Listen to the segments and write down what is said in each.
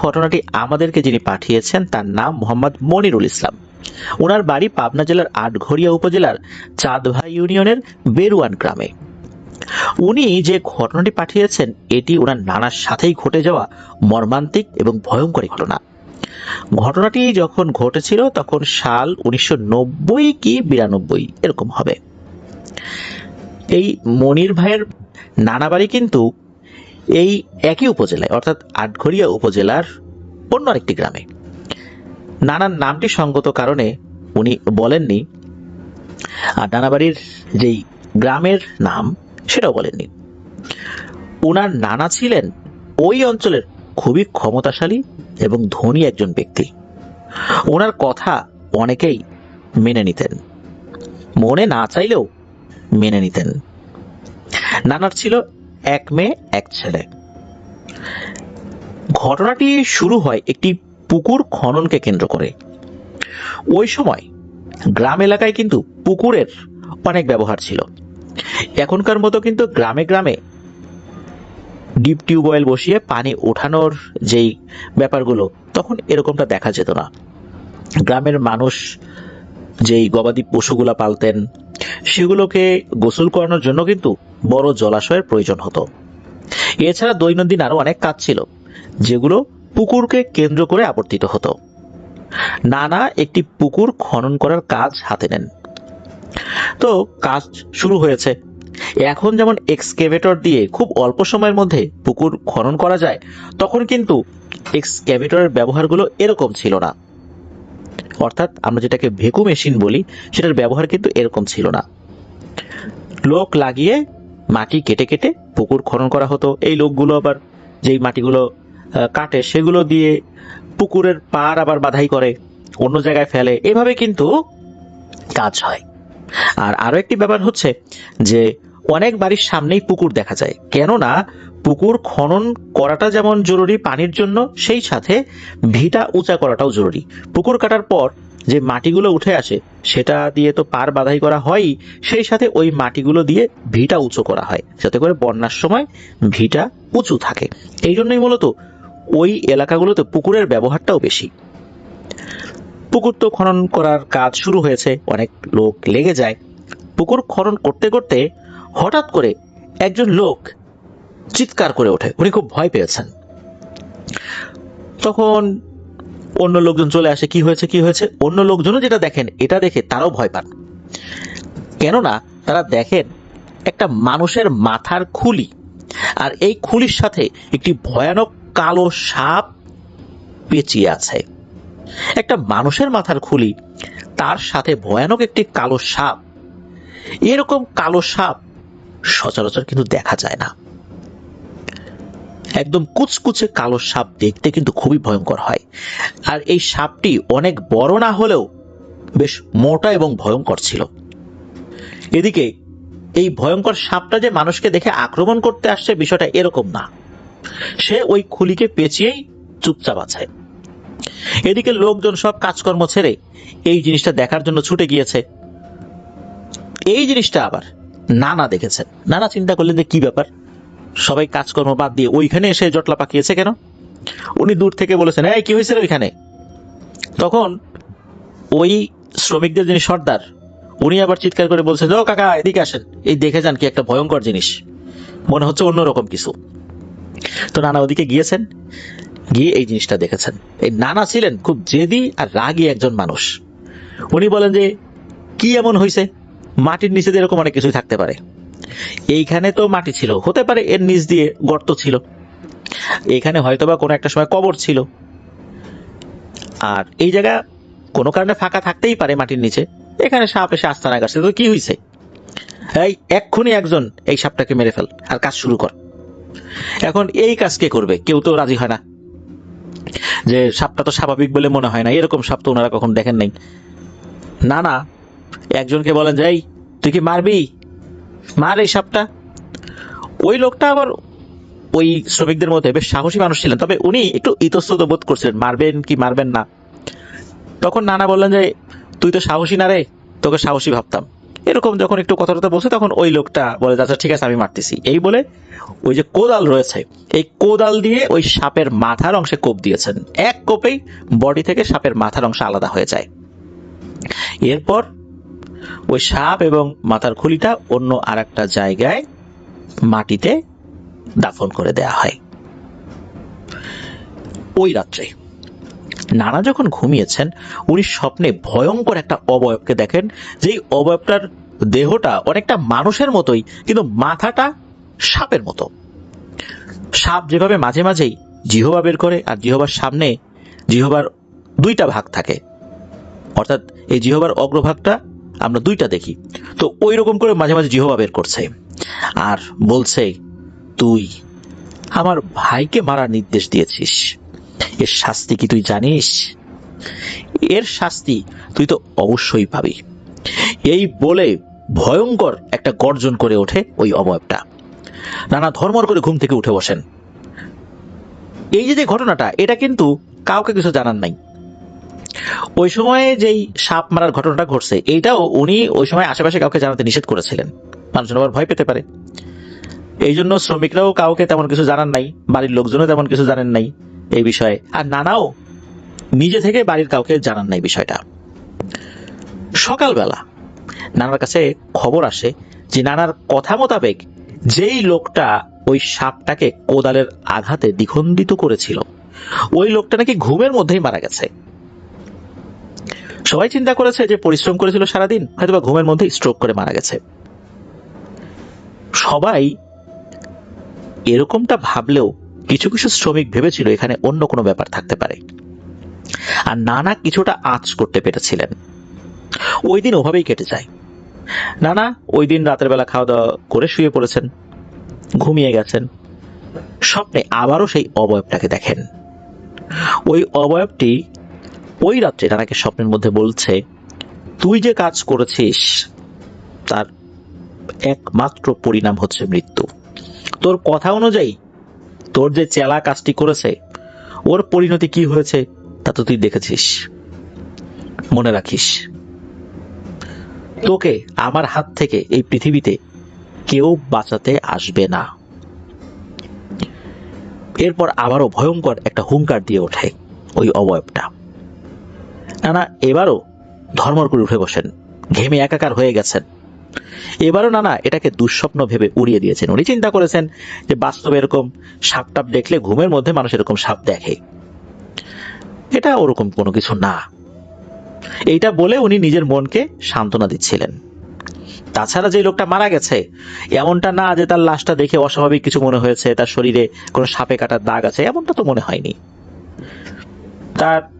ঘটনাটি আমাদেরকে যিনি পাঠিয়েছেন, তার নাম মোহাম্মদ মনিরুল ইসলাম। ওনার বাড়ি পাবনা জেলার আটঘরিয়া উপজেলার চাঁদভাই ইউনিয়নের বেরুয়ান গ্রামে। উনি যে ঘটনাটি পাঠিয়েছেন, এটি ওনার নানার সাথেই ঘটে যাওয়া মর্মান্তিক এবং ভয়ঙ্করী ঘটনা। ঘটনাটি যখন ঘটেছিল, তখন সাল উনিশশো নব্বই কি বিরানব্বই, এরকম হবে। এই মনির ভাইয়ের নানা বাড়ি কিন্তু এই একই উপজেলায়, অর্থাৎ আটঘরিয়া উপজেলার অন্য আরেকটি গ্রামে। নানার নামটি সঙ্গত কারণে উনি বলেননি, আর নানাবাড়ির যেই গ্রামের নাম, সেটাও বলেননি। ওনার নানা ছিলেন ওই অঞ্চলের খুবই ক্ষমতাশালী এবং ধনী একজন ব্যক্তি। ওনার কথা অনেকেই মেনে নিতেন, মনে না চাইলেও মেনে নিতেন। নানার ছিল এক মেয়ে, এক ছেলে। ঘটনাটি শুরু হয় একটি পুকুর খননকে কেন্দ্র করে। ওই সময় গ্রাম এলাকায় কিন্তু পুকুরের অনেক ব্যবহার ছিল। এখনকার মতো কিন্তু গ্রামে গ্রামে ডিপ টিউবওয়েল বসিয়ে পানি ওঠানোর যেই ব্যাপারগুলো, তখন এরকমটা দেখা যেত না। গ্রামের মানুষ যেই গবাদি পশুগুলা পালতেন, সেগুলোকে গোসল করানোর জন্য কিন্তু বড় জলাশয়ের প্রয়োজন হতো। এছাড়া দৈনন্দিন আরও অনেক কাজ ছিল, যেগুলো পুকুরকে কেন্দ্র করে আবর্তিত হতো। নানা একটি পুকুর খনন করার কাজ হাতে নেন। তো কাজ শুরু হয়েছে। এখন যেমন এক্সকেভেটর দিয়ে খুব অল্প সময়ের মধ্যে পুকুর খনন করা যায়, তখন কিন্তু এক্সকেভেটরের ব্যবহারগুলো এরকম ছিল না। অর্থাৎ আমরা যেটাকে ভেকু মেশিন বলি, সেটার ব্যবহার কিন্তু এরকম ছিল না। লোক লাগিয়ে মাটি কেটে কেটে পুকুর খনন করা হতো। এই লোকগুলো আবার যেই মাটিগুলো কাটে, সেগুলো দিয়ে পুকুরের পার আবার বাধাই করে, অন্য জায়গায় ফেলে। এভাবে কিন্তু কাজ হয়। আর আরও একটি ব্যাপার হচ্ছে যে, অনেক বাড়ির সামনেই পুকুর দেখা যায়। কেননা পুকুর খনন করাটা যেমন জরুরি পানির জন্য, সেই সাথে ভিটা উঁচা করাটাও জরুরি। পুকুর কাটার পর যে মাটিগুলো উঠে আসে, সেটা দিয়ে তো পার বাধাই করা হয়ই সেই সাথে ওই মাটিগুলো দিয়ে ভিটা উঁচু করা হয়, যাতে করে বন্যার সময় ভিটা উঁচু থাকে। এই জন্যই মূলত ওই এলাকাগুলোতে পুকুরের ব্যবহারটাও বেশি। পুকুর তো খনন করার কাজ শুরু হয়েছে, অনেক লোক লেগে যায়। পুকুর খনন করতে করতে হঠাৎ করে একজন লোক চিৎকার করে ওঠে। উনি খুব ভয় পেয়েছেন। তখন অন্য লোকজন চলে আসে, কি হয়েছে কি হয়েছে? অন্য লোকজনও যেটা দেখেন, এটা দেখে তারাও ভয় পান। কেননা তারা দেখেন একটা মানুষের মাথার খুলি, আর এই খুলির সাথে একটি ভয়ানক কালো সাপ পেঁচিয়ে আছে। একটা মানুষের মাথার খুলি, তার সাথে ভয়ানক একটি কালো সাপ। এরকম কালো সাপ সচরাচর কিন্তু দেখা যায় না। একদম কুচকুচে কালো সাপ দেখতে কিন্তু খুবই ভয়ঙ্কর হয়। আর এই সাপটি অনেক বড় না হলেও বেশ মোটা এবং ভয়ঙ্কর ছিল। এদিকে এই ভয়ঙ্কর সাপটা যে মানুষকে দেখে আক্রমণ করতে আসছে বিষয়টা এরকম না। সে ওই খুলিকে পেঁচিয়েই চুপচাপ আছে। এদিকে লোকজন সব কাজকর্ম ছেড়ে এই জিনিসটা দেখার জন্য ছুটে গিয়েছে। এই জিনিসটা আবার নানা দেখেছেন। নানা চিন্তা করলেন যে কি ব্যাপার? সবাই কাজকর্ম বাদ দিয়ে ওইখানে এসে জটলা পাকিয়েছে কেন? উনি দূর থেকে বলেছেন, এই, কি হয়েছিল ওইখানে? তখন ওই শ্রমিকদের যিনি সর্দার, উনি আবার চিৎকার করে বলছেন ও কাকা, এদিকে আসেন। এই দেখে যান কি একটা ভয়ঙ্কর জিনিস। মনে হচ্ছে অন্যরকম কিছু। তো নানা ওদিকে গিয়েছেন, গিয়ে এই জিনিসটা দেখেছেন। এই নানা ছিলেন খুব জেদি আর রাগী একজন মানুষ। উনি বলেন যে, কি এমন হয়েছে মাটির নিচে এরকম অনেক কিছুই থাকতে পারে। এইখানে তো মাটি ছিল। হতে পারে এর নিচ দিয়ে গর্ত ছিল। এখানে হয়তোবা কোনো একটা সময় কবর ছিল। আর এই জায়গা কোনো কারণে ফাঁকা থাকতেই পারে মাটির নিচে। এখানে সাপ এসে আস্তানা গাছে। তো কি হয়েছে এই, এক্ষুনি একজন এই সাপটাকে মেরে ফেল আর কাজ শুরু কর। এখন এই কাজ কে করবে? কেউ তো রাজি হয় না। যে সাপটা তো স্বাভাবিক বলে মনে হয় না। এরকম সাপ তো ওনারা কখন দেখেন নাই। না না, একজনকে বলেন যে, এই, তুই কি মারবি? মার এই সাপটা? ওই লোকটা আবার ওই শ্রমিকদের মধ্যে বেশ সাহসী মানুষ ছিলেন। তবে উনি একটু ইতস্তত বোধ করছিলেন, মারবেন কি মারবেন না। তখন নানা বললেন যে, তুই তো সাহসী না রে, তোকে সাহসী ভাবতাম। এরকম যখন একটু কথা টথা বলছে, তখন ওই লোকটা বলে আচ্ছা ঠিক আছে, আমি মারতেছি। এই বলে ওই যে কোদাল রয়েছে, এই কোদাল দিয়ে ওই সাপের মাথার অংশে কোপ দিয়েছেন। এক কোপেই বডি থেকে সাপের মাথার অংশ আলাদা হয়ে যায়। এরপর ওই সাপ এবং মাথার খুলিটা অন্য আর একটা জায়গায় মাটিতে দাফন করে দেয়া হয়। ওই রাত্রে নানা যখন ঘুমিয়েছেন, উনি স্বপ্নে ভয়ঙ্কর একটা অবয়বকে দেখেন, যেই অবয়বটার দেহটা অনেকটা মানুষের মতোই, কিন্তু মাথাটা সাপের মতো। সাপ যেভাবে মাঝে মাঝেই জিহবা বের করে আর জিহবার সামনে জিহবার দুইটা ভাগ থাকে, অর্থাৎ এই জিহবার অগ্রভাগটা আমরা দুইটা দেখি। তো ওই রকম করে মাঝে মাঝে জিহবা বের করছে। আর বলছে, তুই আমার ভাইকে মারার নির্দেশ দিয়েছিস। এর শাস্তি কি তুই জানিস? এর শাস্তি তুই তো অবশ্যই পাবি। এই বলে ভয়ঙ্কর একটা গর্জন করে ওঠে ওই অবয়বটা। নানা ধর্মর করে ঘুম থেকে উঠে বসেন। এই যে যে ঘটনাটা, এটা কিন্তু কাউকে কিছু জানার নাই। ওই সময়ে যেই সাপ মারার ঘটনাটা ঘটছে এইটাও উনি ওই সময় আশেপাশে কাউকে জানাতে নিষেধ করেছিলেন। মানুষজন আবার ভয় পেতে পারে। এই জন্য শ্রমিকরাও কাউকে তেমন কিছু জানান নাই, বাড়ির লোকজনও তেমন কিছু জানেন নাই এই বিষয়ে। আর নানাও নিজে থেকে বাড়ির কাউকে জানান নাই বিষয়টা। সকালবেলা নানার কাছে খবর আসে যে নানার কথা মোতাবেক যেই লোকটা ওই সাপটাকে কোদালের আঘাতে দ্বিখণ্ডিত করেছিল, ওই লোকটা নাকি ঘুমের মধ্যেই মারা গেছে। সবাই চিন্তা করেছে যে পরিশ্রম করেছিল সারাদিন, হয়তোবা ঘুমের মধ্যেই স্ট্রোক করে মারা গেছে। সবাই এরকমটা ভাবলেও কিছু কিছু শ্রমিক ভেবেছিল এখানে অন্য কোনো ব্যাপার থাকতে পারে। আর নানা কিছুটা আঁচ করতে পেরেছিলেন। ওই দিন ওভাবেই কেটে যায়। নানা, ওই দিন রাতের বেলা খাওয়া দাওয়া করে শুয়ে পড়েছেন, ঘুমিয়ে গেছেন। স্বপ্নে আবারও সেই অবয়বটাকে দেখেন। ওই অবয়বটি ওই রাত্রে নানাকে স্বপ্নের মধ্যে বলছে, তুই যে কাজ করেছিস, তার একমাত্র পরিণাম হচ্ছে মৃত্যু। তোর কথা অনুযায়ী, তোর যে চেলা কাজটি করেছে, ওর পরিণতি কি হয়েছে, তা তো তুই দেখেছিস। মনে রাখিস। তোকে আমার হাত থেকে এই পৃথিবীতে কেউ বাঁচাতে আসবে না। এরপর আবারও ভয়ঙ্কর একটা হুঙ্কার দিয়ে ওঠে ওই অবয়বটা। নানা এবারও ধর্মর করে উঠে বসেন, ঘেমে একাকার হয়ে গেছেন। এবারও নানা এটাকে দুঃস্বপ্ন ভেবে উড়িয়ে দিয়েছেন। উনি চিন্তা করেছেন যে বাস্তবে এরকম সাপ টাপ দেখলে ঘুমের মধ্যে মানুষ এরকম সাপ দেখে। এটা ওরকম কোনো কিছু না। এইটা বলে উনি নিজের মনকে সান্ত্বনা দিচ্ছিলেন। তাছাড়া যে লোকটা মারা গেছে, এমনটা না যে তার লাশটা দেখে অস্বাভাবিক কিছু মনে হয়েছে, তার শরীরে কোনো সাপে কাটার দাগ আছে, এমনটা তো মনে হয়নি। তার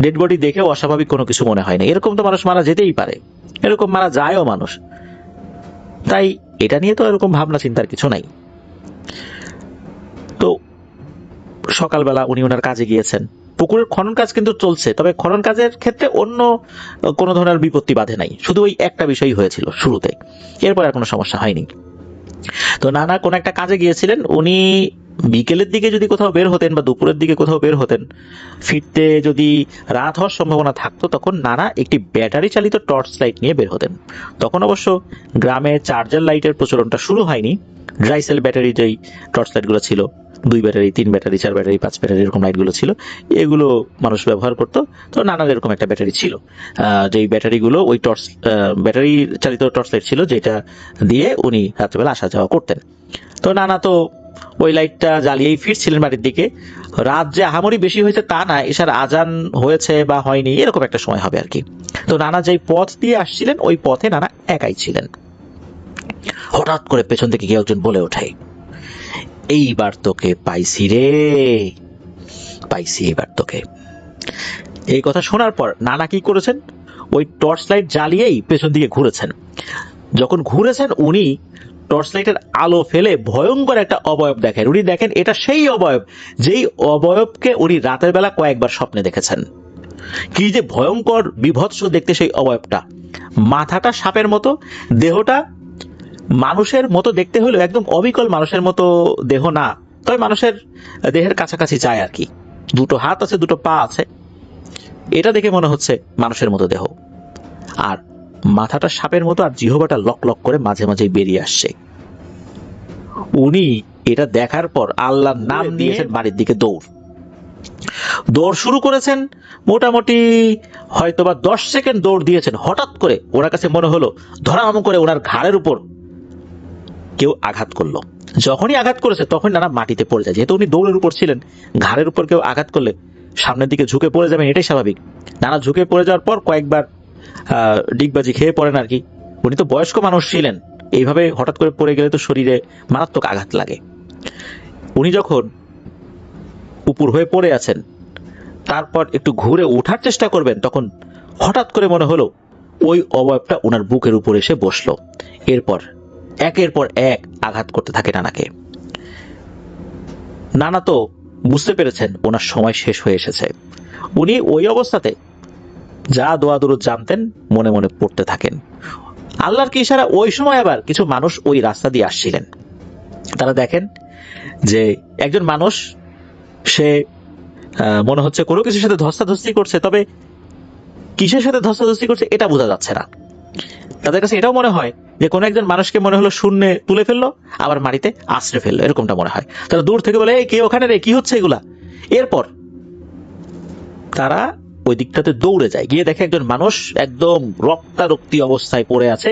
ডেড বডি দেখেও অস্বাভাবিক কোনো কিছু মনে হয় না। এরকম তো মানুষ মারা যেতেই পারে। এরকম মারা যায়ও মানুষ। তাই এটা নিয়ে তো এরকম ভাবনা চিন্তার কিছু নাই। তো সকালবেলা উনি ওনার কাজে গিয়েছেন। পুকুরের খনন কাজ কিন্তু চলছে, তবে খনন কাজের ক্ষেত্রে অন্য কোনো ধরনের বিপত্তি বাধে নাই। শুধু ওই একটা বিষয়ই হয়েছিল শুরুতে। এরপর আর কোনো সমস্যা হয়নি। তো নানা কোন একটা কাজে গিয়েছিলেন। উনি বিকেলের দিকে যদি কোথাও বের হতেন বা দুপুরের দিকে কোথাও বের হতেন, ফিরতে যদি রাত হওয়ার সম্ভাবনা থাকতো, তখন নানা একটি ব্যাটারি চালিত টর্চ লাইট নিয়ে বের হতেন। তখন অবশ্য গ্রামে চার্জার লাইটের প্রচলনটা শুরু হয়নি। ড্রাই সেল ব্যাটারি যেই টর্চ লাইটগুলো ছিল, দুই ব্যাটারি, তিন ব্যাটারি, চার ব্যাটারি, পাঁচ ব্যাটারি এরকম লাইটগুলো ছিল, এগুলো মানুষ ব্যবহার করতো। তো নানা এরকম একটা ব্যাটারি ছিল। যেই ব্যাটারিগুলো ওই টর্চ ব্যাটারি চালিত টর্চ লাইট ছিল, যেটা দিয়ে উনি রাত্রেবেলা আসা যাওয়া করতেন। তো নানা তো ওই লাইটটা জ্বালিয়েই ফিরছিলেন বাড়ির দিকে। রাত যে আহামরি বেশি হয়েছে তা না, এসার আজান হয়েছে বা হয়নি, এরকম একটা সময় হবে আর কি। তো নানা যেই পথ দিয়ে আসছিলেন, ওই পথে নানা একাই ছিলেন। হঠাৎ করে পেছন থেকে কেউ একজন বলে ওঠে, এইবার তোকে পাইছি রে, পাইছি এবার তোকে। এই কথা শোনার পর নানা কি করেছেন? ওই টর্চ লাইট জ্বালিয়েই পেছন দিকে ঘুরেছেন। যখন ঘুরেছেন, উনি টর্চ লাইটের আলো ফেলে ভয়ঙ্কর একটা অবয়ব দেখেন। উনি দেখেন এটা সেই অবয়ব, যেই অবয়বকে উনি রাতের বেলা কয়েকবার স্বপ্নে দেখেছেন। কি যে ভয়ঙ্কর বিভৎস দেখতে সেই অবয়বটা। মাথাটা সাপের মতো, দেহটা মানুষের মতো দেখতে হলেও একদম অবিকল মানুষের মতো দেহ না, তবে মানুষের দেহের কাছাকাছি যায় আর কি। দুটো হাত আছে, দুটো পা আছে। এটা দেখে মনে হচ্ছে মানুষের মতো দেহ। আর মাথাটা সাপের মতো আর জিহবাটা লক লক করে মাঝে মাঝে বেরিয়ে আসছে। উনি এটা দেখার পর আল্লাহর নাম নিয়েছেন বাড়ির দিকে দৌড়। দৌড় শুরু করেছেন মোটামুটি হয়তোবা দশ সেকেন্ড দৌড় দিয়েছেন। হঠাৎ করে ওনার কাছে মনে হলো ধরাম করে ওনার ঘাড়ের উপর কেউ আঘাত করল। যখনই আঘাত করেছে তখন নানা মাটিতে পড়ে যায়। যেহেতু উনি দৌড়ের উপর ছিলেন ঘাড়ের উপর কেউ আঘাত করলে সামনের দিকে ঝুঁকে পড়ে যাবেন এটাই স্বাভাবিক। নানা ঝুঁকে পড়ে যাওয়ার পর কয়েকবার ডিগবাজি খেয়ে পড়েন আর কি। উনি তো বয়স্ক মানুষ ছিলেন। এইভাবে হঠাৎ করে পড়ে গেলে তো শরীরে মারাত্মক আঘাত লাগে। উনি যখন উপর হয়ে পড়ে আছেন, তারপর একটু ঘুরে ওঠার চেষ্টা করবেন, তখন হঠাৎ করে মনে হলো, ওই অবয়বটা ওনার বুকের উপর এসে বসল। এরপর, একের পর এক আঘাত করতে থাকে নানাকে। নানা তো বুঝতে পেরেছেন, ওনার সময় শেষ হয়ে এসেছে। উনি ওই অবস্থাতে যা দোয়া দুরুদ জানতেন, মনে মনে পড়তে থাকেন। আল্লাহর কি ইশারা? ওই সময় আবার কিছু মানুষ ওই রাস্তা দিয়ে আসছিলেন। তারা দেখেন যে একজন মানুষ, সে মনে হচ্ছে কোনো কিছুর সাথে ধস্তাধস্তি করছে, তবে কিসের সাথে ধস্তাধস্তি করছে এটা বোঝা যাচ্ছে না। তাদের কাছে এটাও মনে হয় যে কোনো একজন মানুষকে মনে হলো শূন্যে তুলে ফেলল, আবার মাটিতে আশ্রে ফেলল, এরকমটা মনে হয়। তারা দূর থেকে বলে, এই কে ওখানে রে? কি হচ্ছে এগুলা? এরপর তারা ওই দিকটাতে দৌড়ে যায়। গিয়ে দেখে একজন মানুষ একদম রক্তারক্তি অবস্থায় পড়ে আছে।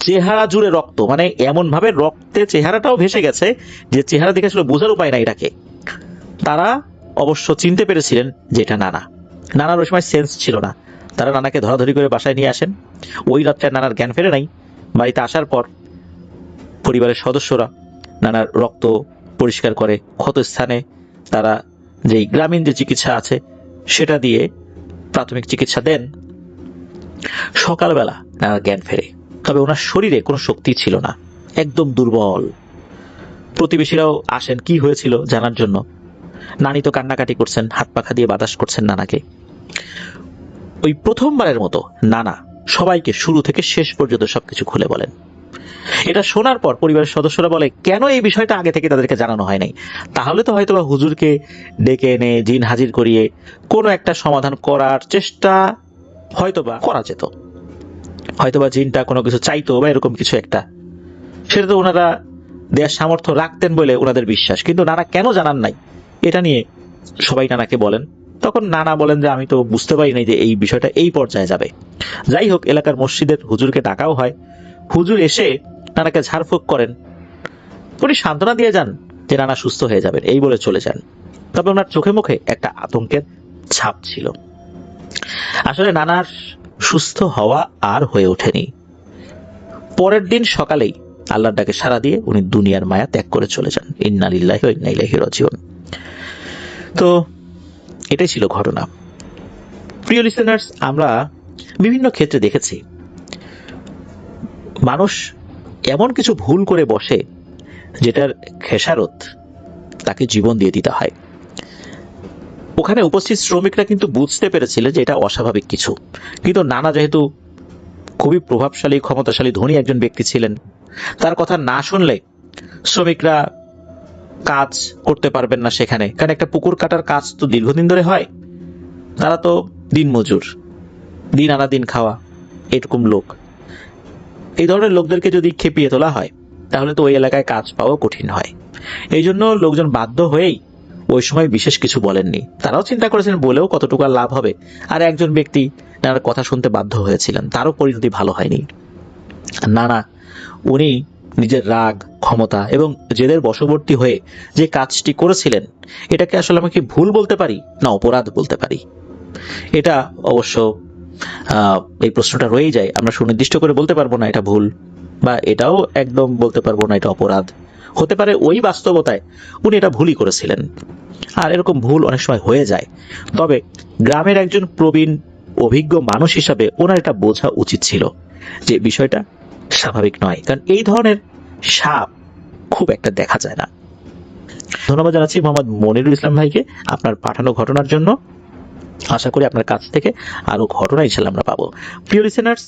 চেহারা জুড়ে রক্ত মানে এমন ভাবে রক্তে চেহারাটাও ভেসে গেছে যে চেহারা দেখে আসলে বোঝার উপায় নাই এটাকে। তারা অবশ্য চিনতে পেরেছিলেন যে এটা নানা। নানার ওই সময় সেন্স ছিল না। তারা নানাকে ধরাধরি করে বাসায় নিয়ে আসেন। ওই রাত্রে নানার জ্ঞান ফেরে নাই। বাড়িতে আসার পর পরিবারের সদস্যরা নানার রক্ত পরিষ্কার করে ক্ষত স্থানে তারা যেই গ্রামীণ যে চিকিৎসা আছে সেটা দিয়ে প্রাথমিক চিকিৎসা দেন। সকালবেলা নানার জ্ঞান ফেরে, তবে ওনার শরীরে কোনো শক্তি ছিল না, একদম দুর্বল। প্রতিবেশীরাও আসেন, কি হয়েছিল জানার জন্য। নানি তো কান্নাকাটি করছেন, হাত পাখা দিয়ে বাতাস করছেন নানাকে। ওই প্রথমবারের মতো নানা সবাইকে শুরু থেকে শেষ পর্যন্ত সবকিছু খুলে বলেন। এটা শোনার পর পরিবারের সদস্যরা বলে, কেন এই বিষয়টা আগে থেকে তাদেরকে জানানো হয় নাই? তাহলে তো হয়তোবা হুজুরকে ডেকে এনে জিন হাজির করিয়ে কোনো একটা সমাধান করার চেষ্টা হয়তোবা করা যেত। হয়তোবা জিনটা কোনো কিছু চাইতো বা এরকম কিছু একটা। সেটা তো ওনারা দেওয়ার সামর্থ্য রাখতেন বলে ওনাদের বিশ্বাস। কিন্তু নানা কেন জানান নাই? এটা নিয়ে সবাই নানাকে বলেন। তখন নানা বলেন যে, আমি তো বুঝতে পারি নাই যে এই বিষয়টা এই পর্যায়ে যাবে। যাই হোক, এলাকার মসজিদের হুজুরকে ডাকাও হয়। হুজুর এসে নানাকে ঝাড়ফুঁক করেন। উনি সান্ত্বনা দিয়ে যান যে নানা সুস্থ হয়ে যাবেন, এই বলে চলে যান। তবে ওনার চোখে মুখে একটা আতঙ্কের ছাপ ছিল। আসলে নানার সুস্থ হওয়া আর হয়ে ওঠেনি। পরের দিন সকালেই আল্লাহর ডাকে সাড়া দিয়ে উনি দুনিয়ার মায়া ত্যাগ করে চলে যান। ইন্নালিল্লাহি ওয়া ইন্না ইলাইহি রাজিউন। তো, এটাই ছিল ঘটনা। প্রিয় লিসেনার্স আমরা বিভিন্ন ক্ষেত্রে দেখেছি মানুষ এমন কিছু ভুল করে বসে যেটার খেসারত তাকে জীবন দিয়ে দিতে হয়। ওখানে উপস্থিত শ্রমিকরা কিন্তু বুঝতে পেরেছিল যে এটা অস্বাভাবিক কিছু। কিন্তু নানা যেহেতু খুবই প্রভাবশালী, ক্ষমতাশালী, ধনী একজন ব্যক্তি ছিলেন, তার কথা না শুনলে শ্রমিকরা কাজ করতে পারবেন না সেখানে। কারণ একটা পুকুর কাটার কাজ তো দীর্ঘদিন ধরে হয়। তারা তো দিন মজুর দিন আনা দিন খাওয়া, এরকম লোক। এই ধরনের লোকদেরকে যদি খেপিয়ে তোলা হয়, তাহলে তো ওই এলাকায় কাজ পাওয়া কঠিন হয়। এই জন্য লোকজন বাধ্য হয়েই ওই সময় বিশেষ কিছু বলেননি। তারাও চিন্তা করেছেন বলেও কতটুকু লাভ হবে। আর একজন ব্যক্তি তার কথা শুনতে বাধ্য হয়েছিলেন। তারও পরিণতি ভালো হয়নি। না না উনি নিজের রাগ, ক্ষমতা এবং জেদের বশবর্তী হয়ে যে কাজটি করেছিলেন, এটাকে আসলে আমি কি ভুল বলতে পারি না অপরাধ বলতে পারি? এটা অবশ্য এই প্রশ্নটা রয়েই যায়। আমরা সুনির্দিষ্ট করে বলতে পারব না এটা ভুল, বা এটাও একদম বলতে পারব না এটা অপরাধ। হতে পারে ওই বাস্তবতায় উনি এটা ভুলই করেছিলেন। আর এরকম ভুল অনেক সময় হয়ে যায়। তবে গ্রামের একজন প্রবীণ, অভিজ্ঞ মানুষ হিসাবে ওনার এটা বোঝা উচিত ছিল যে বিষয়টা স্বাভাবিক নয়। কারণ এই ধরনের সাপ খুব একটা দেখা যায় না। ধন্যবাদ জানাচ্ছি মোহাম্মদ মনিরুল ইসলাম ভাইকে আপনার পাঠানো ঘটনার জন্য। আশা করি আপনার কাছ থেকে আরও ঘটনা ইনশাল্লাহ আমরা পাবো। প্রিয় লিসেনার্স